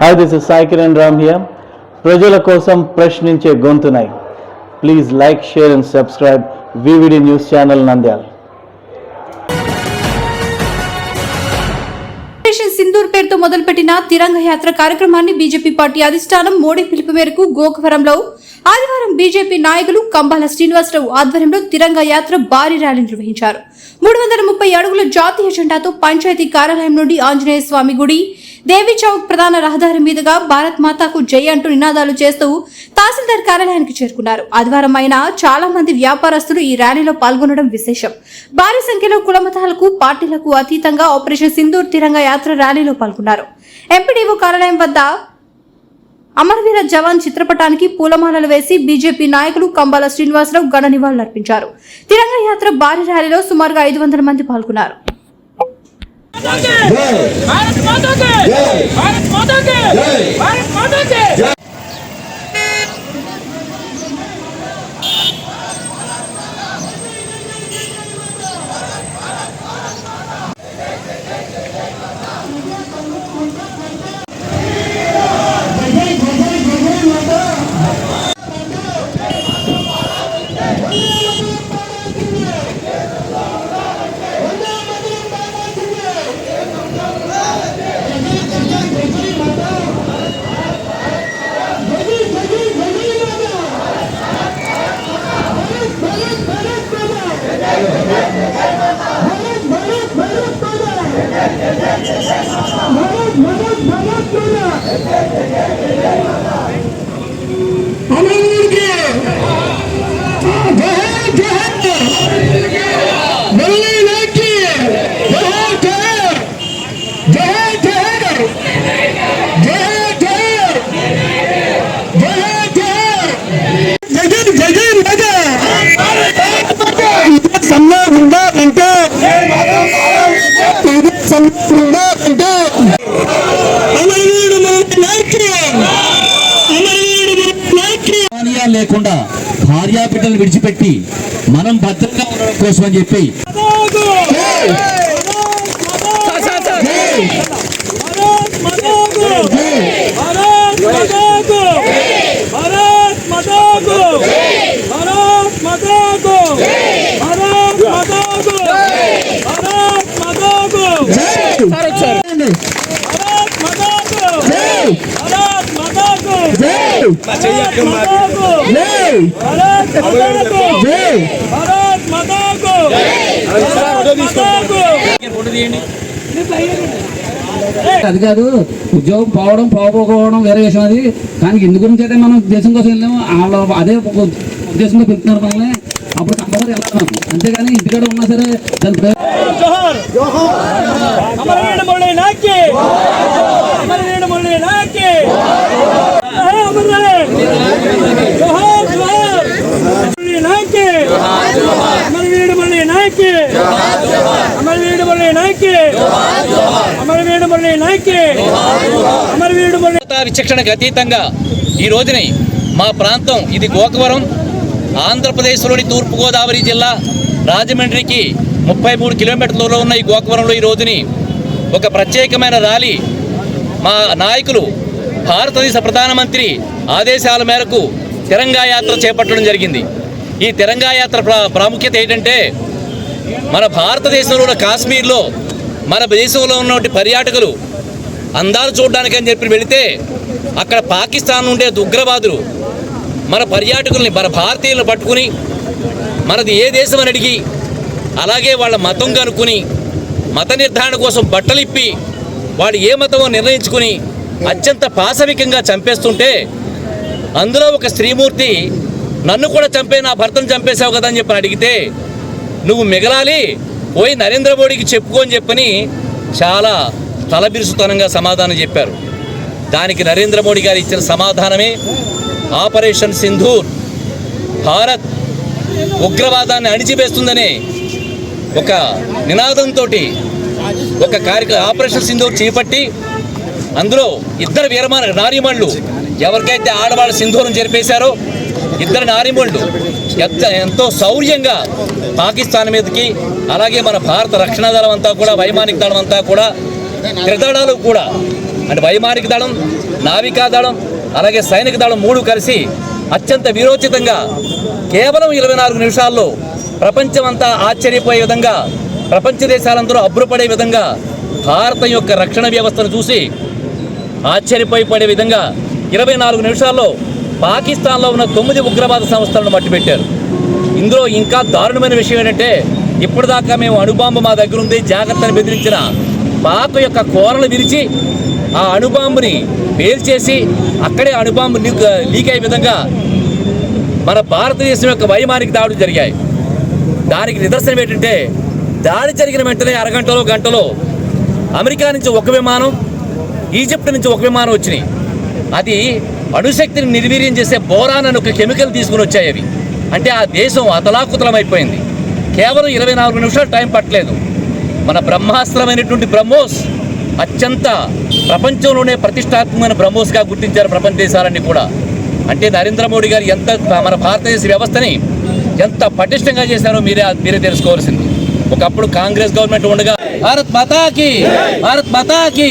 Hi this is Sai Kiran Ram here ప్రజల కోసం ప్రశ్నించే గొంతునై. Please like share and subscribe VVD news channel Nandyala Sindoor పేరుతో మొదలుపెట్టిన తిరంగ యాత్ర కార్యక్రమాన్ని బీజేపీ పార్టీ అధిష్టానం మోడీ పిలుపు మేరకు గోకవరంలో ఆదివారం బీజేపీ నాయకులు కంబాల శ్రీనివాసరావు ఆధ్వర్యంలో తిరంగ యాత్ర భారీ ర్యాలీ నిర్వహించారు. మూడు వందల ముప్పై అడుగుల జాతీయ జెండాతో పంచాయతీ కార్యాలయం నుండి ఆంజనేయ స్వామి గుడి దేవి చౌక్ ప్రధాన రహదారి మీదుగా భారత్ మాతాకు జై అంటూ నినాదాలు చేస్తూ తహసీల్దార్ కార్యాలయానికి చేరుకున్నారు. ఆదివారం అయిన చాలా మంది వ్యాపారస్తులు ఈ ర్యాలీలో పాల్గొనడం విశేషం. భారీ సంఖ్యలో కులమతాలకు పార్టీలకు అతీతంగా ఆపరేషన్ సింధూర్ తిరంగ యాత్ర ర్యాలీలో పాల్గొన్నారు. ఎంపీడీఓ కార్యాలయం వద్ద అమరవీర జవాన్ చిత్రపటానికి పూలమాలలు వేసి బీజేపీ నాయకులు కంబాల శ్రీనివాసరావు ఘన నివాళులర్పించారు. తిరంగ యాత్ర భారీ ర్యాలీలో సుమారుగా ఐదు వందల మంది పాల్గొన్నారు. భారత్ మాతాకి భారత్ మాతాకి భారత్ Yeah. లేకుండా భార్యా బిడ్డలు విడిచిపెట్టి మనం భద్రంగా ఉండడం కోసం అని చెప్పి అది కాదు ఉద్యోగం పోవడం పోకపోవడం వేరే విషయం అది. కానీ ఇందు గురించి అయితే మనం దేశం కోసం వెళ్ళాము. వాళ్ళ అదే ఒక ఉద్దేశంతో పెడుతున్నారు మనల్ని. అప్పుడు కంపల్సరీ వెళ్తున్నాం అంతేగాని ఇంటికాడ ఉన్నా సరే దాని విచక్షణకు అతీతంగా ఈ రోజుని మా ప్రాంతం ఇది గోకవరం ఆంధ్రప్రదేశ్లోని తూర్పుగోదావరి జిల్లా రాజమండ్రికి ముప్పై మూడు కిలోమీటర్ల దూరంలో ఉన్న ఈ గోకవరంలో ఈ రోజుని ఒక ప్రత్యేకమైన ర్యాలీ మా నాయకులు భారతదేశ ప్రధానమంత్రి ఆదేశాల మేరకు తిరంగా యాత్ర చేపట్టడం జరిగింది. ఈ తిరంగా యాత్ర ప్రాముఖ్యత ఏంటంటే మన భారతదేశంలో కాశ్మీర్లో మన దేశంలో ఉన్నటువంటి పర్యాటకులు అందాలు చూడడానికి అని చెప్పి వెళితే అక్కడ పాకిస్తాన్ ఉండే ఉగ్రవాదులు మన పర్యాటకుల్ని మన భారతీయులను పట్టుకుని మనది ఏ దేశం అని అడిగి అలాగే వాళ్ళ మతం కనుక్కుని మత నిర్ధారణ కోసం బట్టలు ఇప్పి వాడు ఏ మతమో నిర్ణయించుకుని అత్యంత పాశవికంగా చంపేస్తుంటే అందులో ఒక స్త్రీమూర్తి నన్ను కూడా చంపే నా భర్తను చంపేశావు కదా అని చెప్పి అడిగితే నువ్వు మిగలాలి పోయి నరేంద్ర మోడీకి చెప్పుకోని చెప్పని చాలా తలబిరుసుతనంగా సమాధానం చెప్పారు. దానికి నరేంద్ర మోడీ గారు ఇచ్చిన సమాధానమే ఆపరేషన్ సింధూర్. భారత్ ఉగ్రవాదాన్ని అణిచివేస్తుందనే ఒక నినాదంతో ఒక కార్యక్రమం ఆపరేషన్ సింధూర్ చేపట్టి అందులో ఇద్దరు వీరమాన నారీమణులు ఎవరికైతే ఆడవాళ్ళ సింధూరం జరిపేశారో ఇద్దరు నారిమోళ్ళు ఎంత ఎంతో శౌర్యంగా పాకిస్తాన్ మీదకి అలాగే మన భారత రక్షణ దళం అంతా కూడా వైమానిక దళం అంతా కూడా త్రిదళాలు కూడా అంటే వైమానిక దళం నావికా దళం అలాగే సైనిక దళం మూడు కలిసి అత్యంత వీరోచితంగా కేవలం ఇరవై నాలుగు నిమిషాల్లో ప్రపంచమంతా ఆశ్చర్యపోయే విధంగా ప్రపంచ దేశాలందరూ అబ్బురపడే విధంగా భారతం యొక్క రక్షణ వ్యవస్థను చూసి ఆశ్చర్యపోయి పడే విధంగా ఇరవై నాలుగు నిమిషాల్లో పాకిస్తాన్లో ఉన్న తొమ్మిది ఉగ్రవాద సంస్థలను మట్టిపెట్టారు. ఇందులో ఇంకా దారుణమైన విషయం ఏంటంటే ఇప్పటిదాకా మేము అణుబాంబు మా దగ్గర ఉంది జాగ్రత్తని బెదిరించిన పాక్ యొక్క కోరలు విరిచి ఆ అణుబాంబుని పేల్చేసి అక్కడే అణుబాంబు లీక్ లీక్ అయ్యే విధంగా మన భారతదేశం యొక్క వైమానిక దాడులు జరిగాయి. దానికి నిదర్శనం ఏంటంటే దాడి జరిగిన వెంటనే అరగంటలో గంటలో అమెరికా నుంచి ఒక విమానం ఈజిప్ట్ నుంచి ఒక విమానం వచ్చినాయి. అది అణుశక్తిని నిర్వీర్యం చేసే బోరాన్ అని ఒక కెమికల్ తీసుకుని వచ్చాయి అవి అంటే ఆ దేశం అతలాకుతలమైపోయింది కేవలం ఇరవై నాలుగు నిమిషాలు టైం పట్టలేదు మన బ్రహ్మాస్త్రమైనటువంటి బ్రహ్మోస్ అత్యంత ప్రపంచంలోనే ప్రతిష్టాత్మకమైన బ్రహ్మోస్గా గుర్తించారు ప్రపంచ దేశాలన్నీ కూడా అంటే నరేంద్ర మోడీ గారు ఎంత మన భారతదేశ వ్యవస్థని ఎంత పటిష్టంగా చేశారో మీరే మీరే తెలుసుకోవాల్సింది ఒకప్పుడు కాంగ్రెస్ గవర్నమెంట్ ఉండగా భారత్ మాతాకి భారత్ మాతాకి